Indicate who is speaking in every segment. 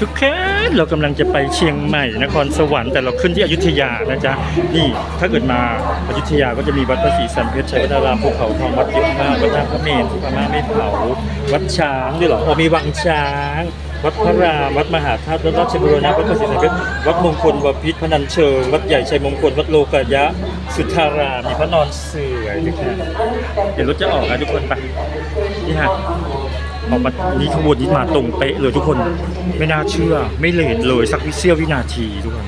Speaker 1: ทุกคนเรากำลังจะไปเชียงใหม่นครสวรรค์แต่เราขึ้นที่อยุธยานะจ๊ะนี่ถ้าเกิดมาอยุธยาก็จะมีวัดพระศรีสันเพชรชัยวัฒนารามภูเขาทองวัดเยอะมากวัดท่าพระเมรุพม่าไม่เผาวัดช้างด้วยหรออ๋อมีวังช้าง วัดพระรามวัดมหาธาตุวัดราชบุรณะวัดพระศรีสันเพชรวัดมงคลวัดพิษพนัญเชิงวัดใหญ่ชัยมงคลวัดโลกายะ สุทธารามมีพระนอนเสือด้วยค่ะเดี๋ยวรถจะออกนะทุกคนไปนี่ฮะ ออกมานี่ขบวนนี้มาตรงเป๊ะเลยทุกคนไม่น่าเชื่อ ไม่เลทเลยสักวิเสี้ยววินาทีทุกคน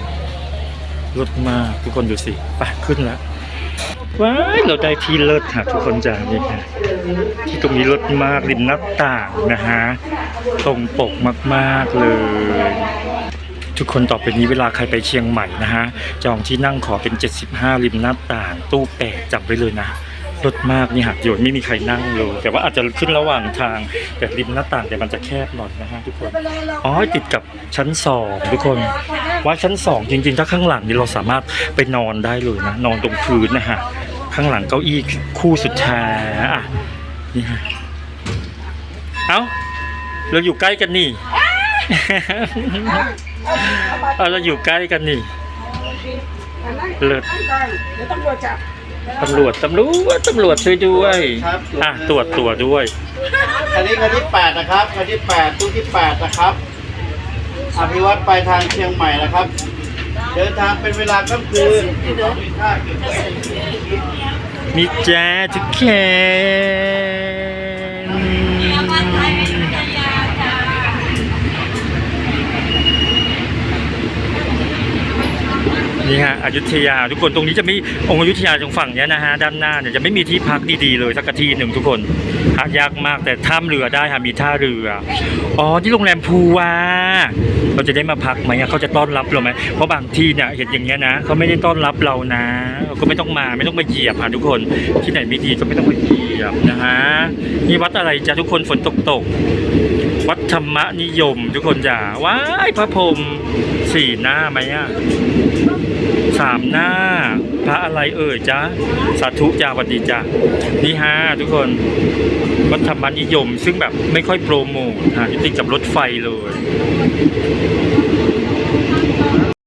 Speaker 1: รถมาทุกคนดูสิไปขึ้นแล้วว้ายเราได้ที่เลิศค่ะทุกคนจ้านี่ค่ะที่ตรงนี้เลิศมากริมหน้าต่างนะฮะตรงปกมากๆเลยทุกคนต่อไปนี้เวลาใครไปเชียงใหม่นะฮะจองที่นั่งขอเป็น 75 ริมหน้าต่าง ตู้แปดจับไว้เลยนะ รถมากนี่หักโยนไม่มีใครนั่งเลยแต่ว่าอาจจะขึ้นระหว่างทาง แต่ริมหน้าต่างแต่มันจะแคบหน่อยนะฮะทุกคนอ๋อติดกับชั้นสองทุกคนว่าชั้นสองจริงๆ ถ้าข้างหลังนี่เราสามารถไปนอนได้เลยนะนอนตรงพื้นนะฮะข้างหลังเก้าอี้คู่สุดท้ายอะนี่ฮะเอ้าเราอยู่ใกล้กันนี่เอาเราอยู่ใกล้กันนี่เลิศ
Speaker 2: เดี๋ยวตำรวจจับ
Speaker 1: ตำรวจตำรวจตำรวจช่วยด้วย
Speaker 3: ครับ
Speaker 1: อะตรวจตัวด้วย
Speaker 3: คันนี้คันที่แปดนะครับคันที่แปดตู้ที่แปดนะครับอภิวัตไปทางเชียงใหม่นะครับ เดินทางเป็นเวลาค่ำคืนมีค่าเก็บไว้
Speaker 1: มีแจ๊ทุกแค นี่ฮะอยุธยาทุกคนตรงนี้จะไม่องค์อยุธยาตรงฝั่งนี้นะฮะด้านหน้าเนี่ยจะไม่มีที่พักดีๆเลยสักที่หนึ่งทุกคนหายากมากแต่ท่ามเรือได้ค่ะมีท่าเรืออ๋อที่โรงแรมภูวาเราจะได้มาพักไหมเขาจะต้อนรับเราไหมเพราะบางที่เนี่ยเห็นอย่างเงี้ยนะเขาไม่ได้ต้อนรับเรานะก็ไม่ต้องมาไม่ต้องมาเหยียบค่ะทุกคนที่ไหนไม่ดีก็ไม่ต้องมาเหยียบนะฮะนี่วัดอะไรจ้ะทุกคนฝนตกตกวัดธรรมนิยม ทุกคนจ้าว้ายพระพรหมสี่หน้าไหมอะ สามหน้า พระอะไรเอ่ยจ้าสาธุจาวัดีจ้านี่ฮะทุกคนวัดธรรมนิยม ซึ่งแบบไม่ค่อยโปรโมทฮะติดกับรถไฟเลย